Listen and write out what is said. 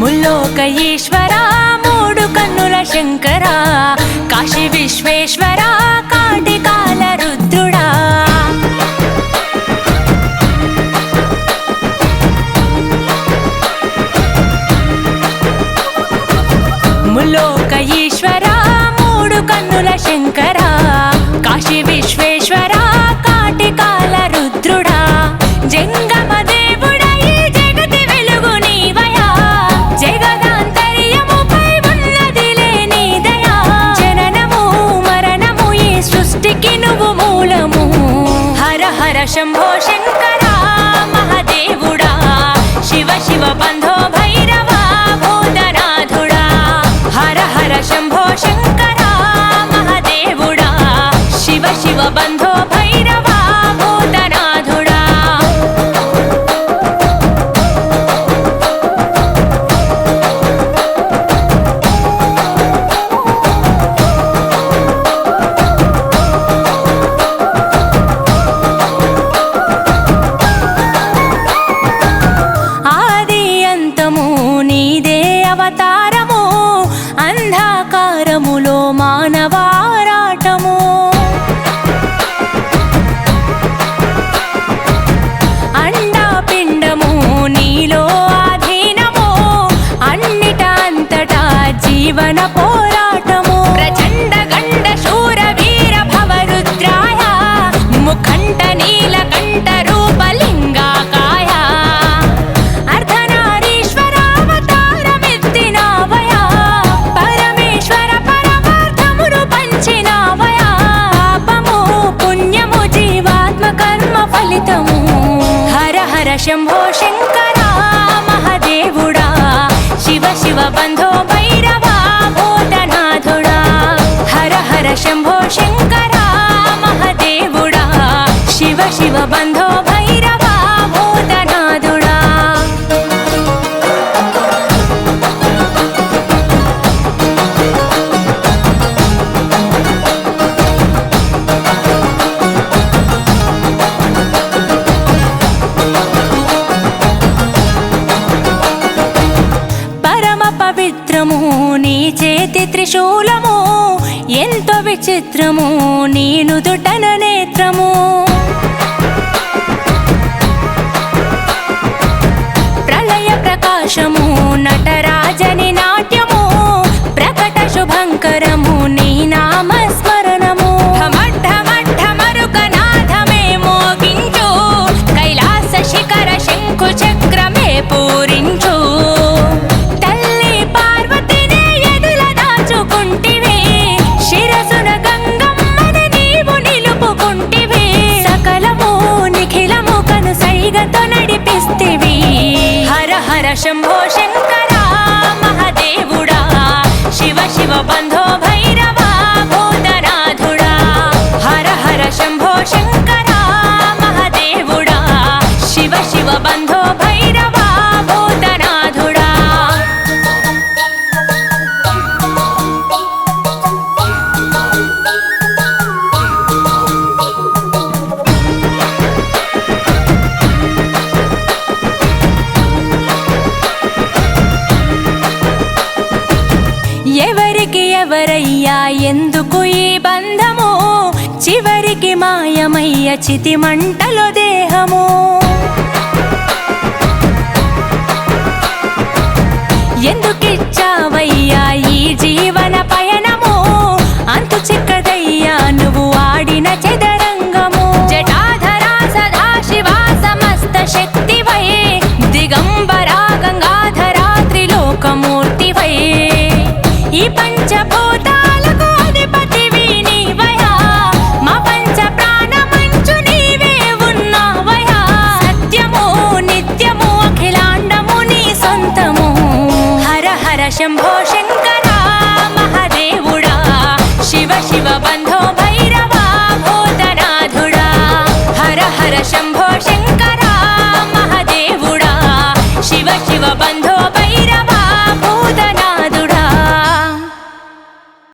ముల్లోక ఈశ్వర మూడు కన్నుల శంకర కాశీ విశ్వేశ్వర కాటికాల రుద్రుడా. ముల్లోక ఈశ్వర మూడు కన్నుల శంకరా శంభో శంకరా మహాదేవుడా శివ శివ బంధు తారము అంధకారములో మానవారాటము. అండాపిండము నీలో ఆధీనము అన్నిట అంతటా జీవన పోరా ఫలితము. హర హర శంభో శంకర మహదేవుడా. శివ శివ బంధో భైరవా భూతనాథుడా హర హర శంభో శంకర మహదేవుడా. శివ శివ బంధో త్రిశూలము ఎంతో విచిత్రము నీనుదుటన నేత్రము. нашим ఎవరయ్యా? ఎందుకు ఈ బంధము? చివరికి మాయమయ్య చితి మంటలో దేహము. ఎందుకిచ్చావయ్యా? శంభో శంకరా మహాదేవుడా శివ శివ బంధో భైరవా భూతనాథుడా. హర హర శంభో శంకర.